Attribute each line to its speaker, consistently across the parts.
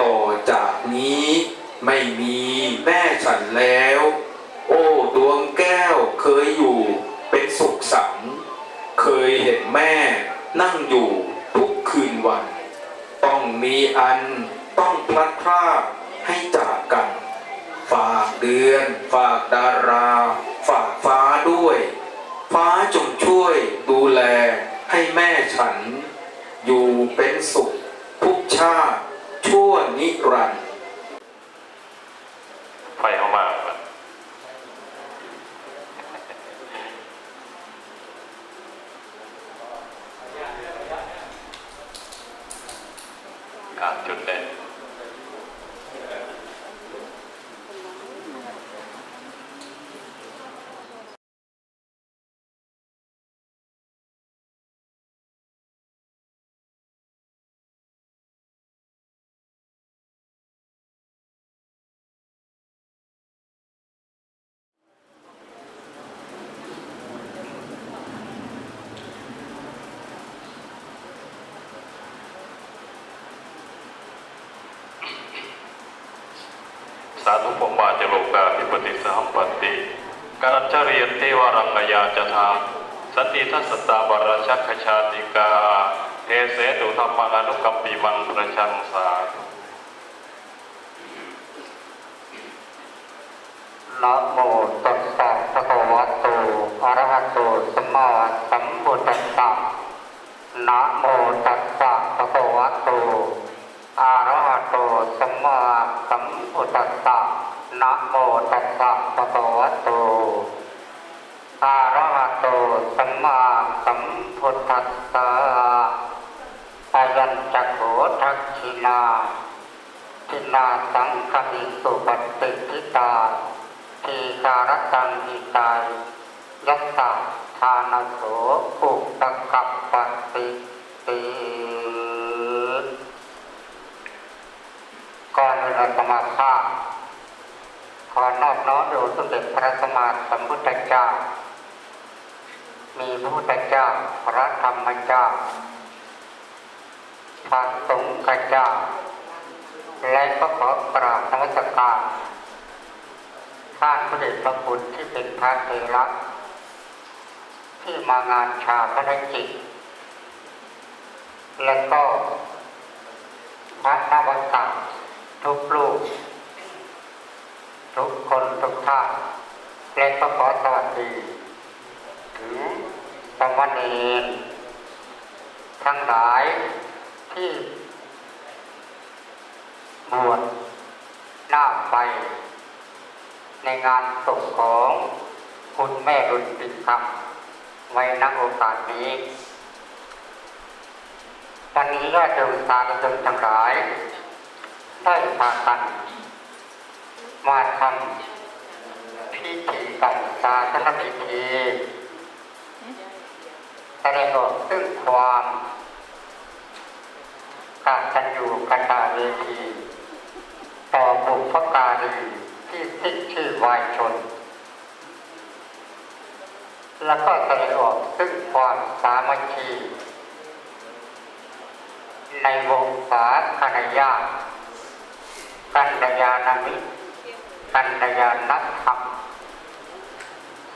Speaker 1: ต่อจากนี้ไม่มีแม่ฉันแล้ว โอ้ดวงแก้วเคยอยู่เป็นสุขสันต์เคยเห็นแม่นั่งอยู่ทุกคืนวัน ต้องมีอันต้องพลัดพรากให้จากกัน ฝากเดือน ฝากดารา ฝากฟ้าด้วย ฟ้าจงช่วยดูแลให้แม่ฉัน อยู่เป็นสุขทุกชาติชั่วนิรันดร์
Speaker 2: ไฟเอามากกว่าอะจุดเด่น สาธุปมาจโลกาธิปติสหัมปติการจริยนเทวรังกยาจทาสันติทัสตาบรชักขชาติกาเทเสตุธรรมังอนุกัมปีมังประชังสาธุ
Speaker 3: นะโมตัสสะภะคะวะโตอะระหะโตสัมมาสัมพุทธัสสะนะโมตัสสะภะคะวะโตอะระหะโตสัมมา มพุทธัสสะนะโมตัสสะภะคะวะโตอะระหะโตสัมมาสัมพุทธัสสะอายัญจักโขทักขินาทินาสังคมิสุปฏิทิตาทีการตังอิตายยัสสะทานโสปุตตะกัปปติติ ก่อนอื่นอาตมาภาพขอนอบน้อมดูสมเด็จพระสัมมาสัมพุทธเจ้า มีพระพุทธเจ้า พระธรรมเจ้า พระสงฆ์เจ้า และก็ขอกราบนมัสการท่านพระเดชพระคุณที่เป็นพระเทระที่มางานชาพระกิจและก็พระนวัต ทุกลูกทุกคนทุกท่านและก็ขอสวัสดี ถึงสมณรทั้งหลายที่บวชหน้าไฟในงานศพของคุณแม่รุ่นปิดคำไว้นักโอกาสนี้วันนี้ก็จะสาธุชนทั้งหลาย ได้พากัน มาทำพิธีกันสาธารณพิธีแสดงออกซึ่งความการกันอยู่กันตาเวทีต่อบุพการีที่สิ้นชื่อวายชน แล้วก็แสดงออกซึ่งความสามัคคีในวงสาคณะญาติกันดยา นามิตรกันดยานักธรรม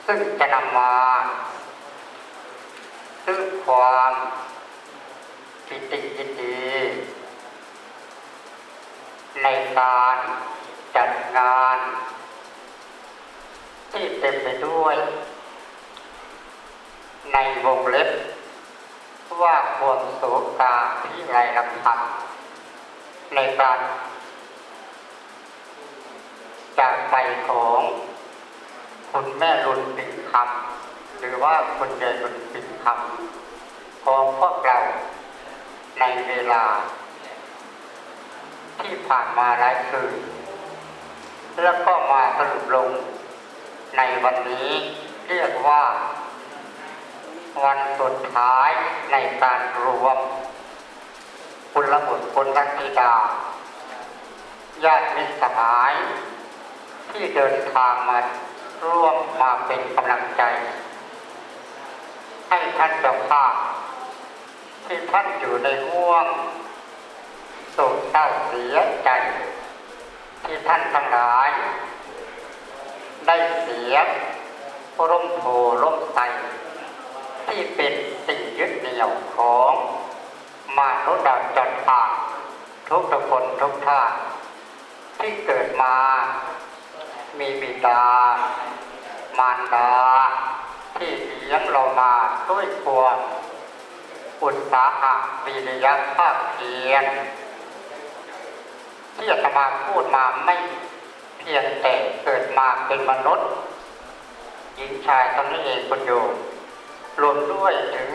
Speaker 3: ซึ่งจะนำมาซึ่งความปิติยินดีในการจัดงาน ที่เต็มไปด้วย ในวงเล็บว่าความโศกาที่ไรลำพันธ์ในการ จากไปของคุณแม่รุนปิ่นคำหรือว่าคุณยายรุนปิ่นคำของพวกเราในเวลา ที่ผ่านมาหลายคืนแล้วก็มาสรุปลง ในวันนี้เรียกว่า วันสุดท้ายในการรวมคุณละบุตรคุณลัธิดาญาติมิตรสหาย ที่เดินทางมาร่วมมาเป็นกำลังใจ ให้ท่านเจ้าภาพที่ท่านอยู่ในห่วงโศกเศร้าเสียใจ ที่ท่านทั้งหลาย ได้เสียร่มโพร่มไทรที่เป็นสิ่งยึดเหนี่ยวของมนุษย์ดาวจันทร์ทุกทุกคนทุกท่านที่เกิดมา มีบิดามารดา ที่เลี้ยงเรามาด้วยความอุตสาหะวิริยะภาคเพียรที่อาตมาพูดมาไม่เพียงแต่เกิดมาเป็นมนุษย์หญิงชายตอนนี้เองคุณโยมรวมด้วยถึง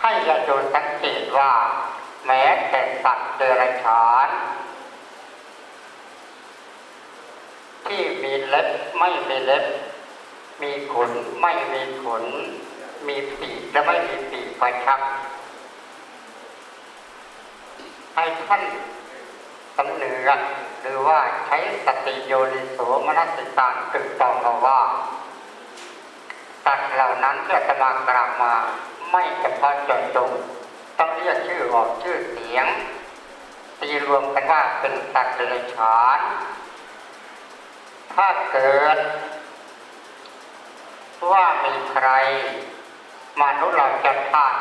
Speaker 3: ให้ญาติโยมสังเกตว่า แม้แต่สัตว์เดรัจฉาน ที่มีเล็บไม่มีเล็บ มีขนไม่มีขน มีปีกและไม่มีปีกประชับให้ท่านสำเนือหรือว่าใช้สติโยนิโสมนสิการตึกตองเราว่าสัตว์เหล่านั้นที่อาตมากล่าวมาไม่เฉพาะเจาะจงต้องเรียกชื่อออกชื่อเสียงตีรวมกันว่าเป็นสัตว์เดรัจฉาน ถ้าเกิด ว่ามีใครมนุษย์เราจะพลาด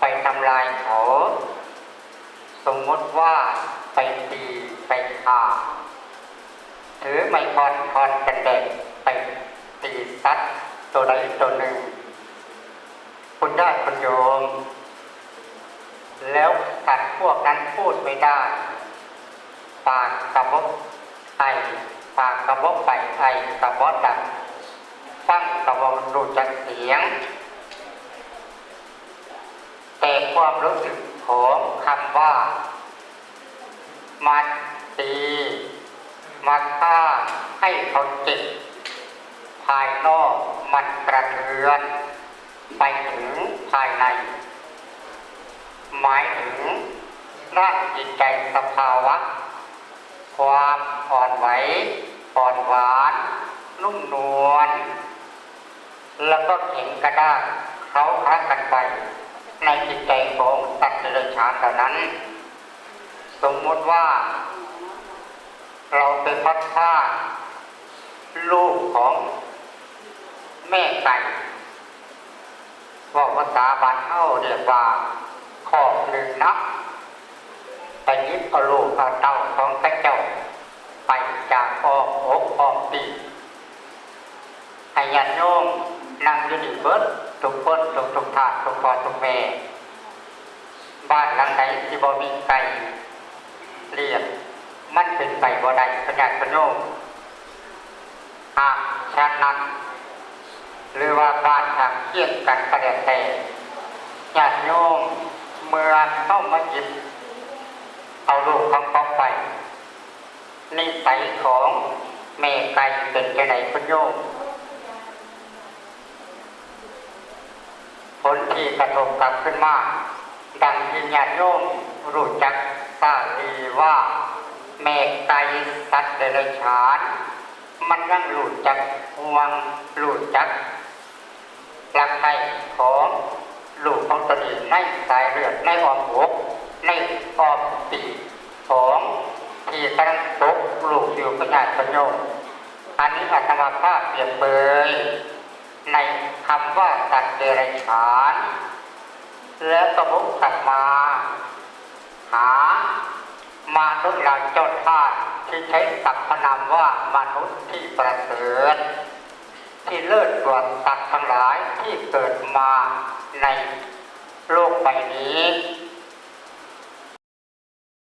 Speaker 3: ไปทำลายเขาสมมติว่าไปตีไปฆ่าถือไม่พรพรกันเด็กไปตีสัตว์ตัวใดตัวหนึ่ง คุณได้คุณโยม แล้วสัตว์พวกนั้นพูดไม่ได้ ปากกระบอกไอ ปากกระบอกไปไอกระบอกดังฟังกระบอกดูจากเสียง แต่ความรู้สึกของคำว่ามาตีมาฆ่าให้เขาเจ็บภายนอกมันกระเทือน ไปถึงภายใน หมายถึงร่างจิตใจสภาวะ ความอ่อนไหวอ่อนหวาน นุ่มนวลแล้วก็แข็งกระด้างเขาคลักกันไป ในจิตใจของสัตว์เดรัจฉานเหล่านั้น สมมติว่า เราเป็นพัดผ้าลูกของแม่ไก่บอกภาษาบานเท่าเรียกว่าขอบหนึ่งนับ ไปยิบเอาลูกเอาเต้าของพระเจ้า ไปจากออกอกออกปีให้ญาติโยมนั่งอยู่ดีเบิดทุกคนทุกทุกทานทุกพ่อทุกแม่บ้านหลังใดที่บ่มีไก่เลี้ยงมันเป็นไปบ่ได้พญาติโยมหากฉะนั้นหรือว่าบ้านทางเคียงกันก็แล้วแต่ญาติโยมเมื่อเข้ามาหยิบ เอาลูกของเขาไปนิสัยของแม่ไก่เป็นจะไหนคุณโยมผลที่กระทบกลับขึ้นมา ดังที่ญาติโยมรู้จักทราบดีว่า แม่ไก่สัตว์เดรัจฉานมันยังรู้จักห่วงรู้จักรักใครของลูกของตนเองในสายเลือดในอ้อมอก ในอ้อมปีของที่กำลังตกลูกอยู่ประญาติประโยชน์อันนี้อาตมาภาพเปรียบเปยในคำว่าสัตว์เดรัจฉานแล้วก็บุกกลับมา หา มานุษย์เราเจ้าท่าที่ใช้สรรพนามว่ามนุษย์ที่ประเสริฐที่เลิศกว่าสัตว์ทั้งหลายที่เกิดมาในโลกใบนี้